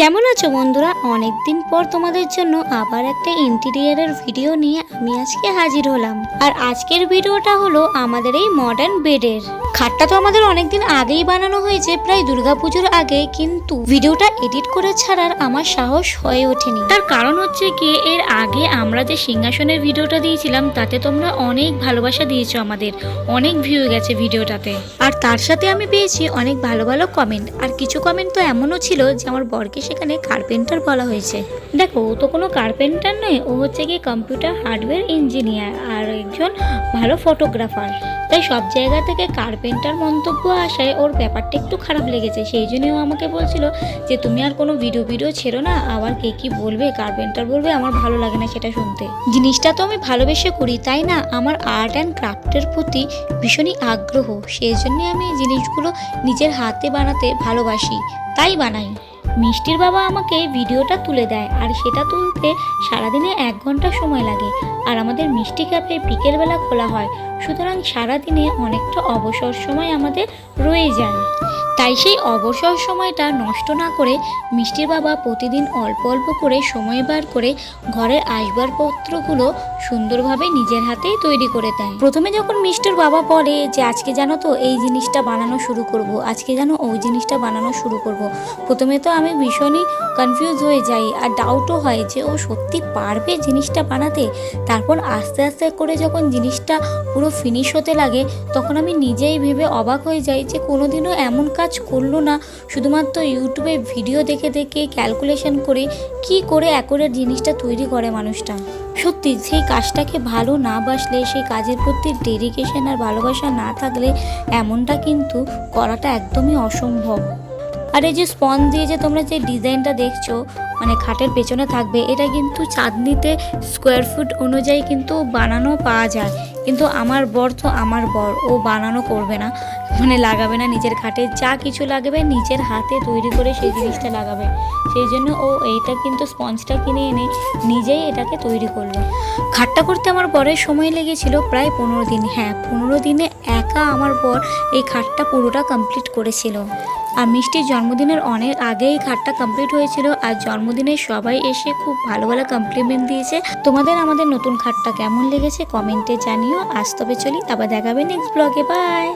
কেমন আছো বন্ধুরা? অনেকদিন পর তোমাদের জন্য আবার একটা ইন্টেরিয়ারের ভিডিও নিয়ে আমি আজকে হাজির হলাম। আর আজকের ভিডিওটা হলো আমাদের এই মডার্ন বেডের খাটটা তো আমাদের অনেকদিন আগেই বানানো হয়েছে, প্রায় দুর্গাপুজোর আগে, কিন্তু ভিডিওটা এডিট করে ছাড়ার আমার সাহস হয়ে ওঠেনি। তার কারণ হচ্ছে কি, এর আগে আমরা যে সিংহাসনের ভিডিওটা দিয়েছিলাম, তাতে তোমরা অনেক ভালোবাসা দিয়েছ আমাদের। অনেক ভিউ গেছে ভিডিওটাতে আর তার সাথে আমি পেয়েছি অনেক ভালো ভালো কমেন্ট আর কিছু কমেন্ট তো এমনও ছিল যে আমার বরকে সেখানে কার্পেন্টার বলা হয়েছে। দেখো, ও তো কোনো কার্পেন্টার নয়, ও হচ্ছে কি কম্পিউটার হার্ডওয়্যার ইঞ্জিনিয়ার আর একজন ভালো ফটোগ্রাফার তাই সব জায়গা থেকে কার্পেন্টার মন্তব্য আসায় ওর ব্যাপারটা একটু খারাপ লেগেছে। সেই জন্যই ও আমাকে বলছিল যে, তুমি আর কোনো ভিডিও ভিডিও ছেড়ো না, আবার কে কি বলবে কার্পেন্টার বলবে, আমার ভালো লাগে না সেটা শুনতে। জিনিসটা তো আমি ভালোবেসে করি, তাই না? আমার আর্ট অ্যান্ড ক্রাফটের প্রতি ভীষণই আগ্রহ। সেই জন্যই আমি এই জিনিসগুলো নিজের হাতে বানাতে ভালোবাসি, তাই বানাই। মিষ্টির বাবা আমাকে ভিডিওটা তুলে দেয় আর সেটা তুলতে সারাদিনে এক ঘণ্টা সময় লাগে। আর আমাদের মিষ্টি ক্যাফে বিকেলবেলা খোলা হয়। সুতরাং সারাদিনে অনেকটা অবসর সময় আমাদের রয়ে যায়। তাই সেই অবসর সময়টা নষ্ট না করে মিষ্টির বাবা প্রতিদিন অল্প অল্প করে সময় বার করে ঘরের আসবাবপত্রগুলো সুন্দরভাবে নিজের হাতেই তৈরি করে দেয় প্রথমে যখন মিষ্টির বাবা বলে যে, আজকে জানো তো এই জিনিসটা বানানো শুরু করব, আজকে জানো ওই জিনিসটা বানানো শুরু করব। প্রথমে তো আমি ভীষণই কনফিউজ হয়ে যাই আর ডাউটও হয় যে, ও সত্যি পারবে জিনিসটা বানাতে? তারপর আস্তে আস্তে করে যখন জিনিসটা পুরো ফিনিশ হতে লাগে, তখন আমি নিজেই ভেবে অবাক হয়ে যাই যে কোনোদিনও এমন কাজ করল না। শুধুমাত্র ইউটিউবে ভিডিও দেখে দেখে ক্যালকুলেশন করে কি করে অ্যাকোরেট জিনিসটা তৈরি করে মানুষটা। সত্যি, সেই কাজটাকে ভালো না বাসলে, সেই কাজের প্রতি ডেডিকেশন আর ভালোবাসা না থাকলে এমনটা কিন্তু করাটা একদমই অসম্ভব। আর এই যে স্পঞ্জ দিয়ে যে তোমরা যে ডিজাইনটা দেখছ মানে খাটের পেছনে থাকবে, এটা কিন্তু চাঁদনিতে স্কোয়ার ফুট অনুযায়ী কিন্তু বানানো পাওয়া যায়। কিন্তু আমার বর তো আমার বর ও বানানো করবে না। মানে লাগাবে না, নিজের খাটে যা কিছু লাগবে নিজের হাতে তৈরি করে সেই জিনিসটা লাগাবে। সেই জন্য ও এইটা কিন্তু স্পঞ্জটা কিনে এনে নিজেই এটাকে তৈরি করল। খাটটা করতে আমার বরের সময় লেগেছিল প্রায় পনেরো দিন। হ্যাঁ পনেরো দিনে একা আমার বর এই খাটটা পুরোটা কমপ্লিট করেছিল। আর মিষ্টির জন্মদিনের অনেক আগেই খাটটা কমপ্লিট হয়েছিল আর জন্মদিনে সবাই এসে খুব ভালো ভালো কমপ্লিমেন্ট দিয়েছে। তোমাদের আমাদের নতুন খাটটা কেমন লেগেছে কমেন্টে জানিও। আজ তবে চলি, আবার দেখাবে নেক্সট ব্লগে বাই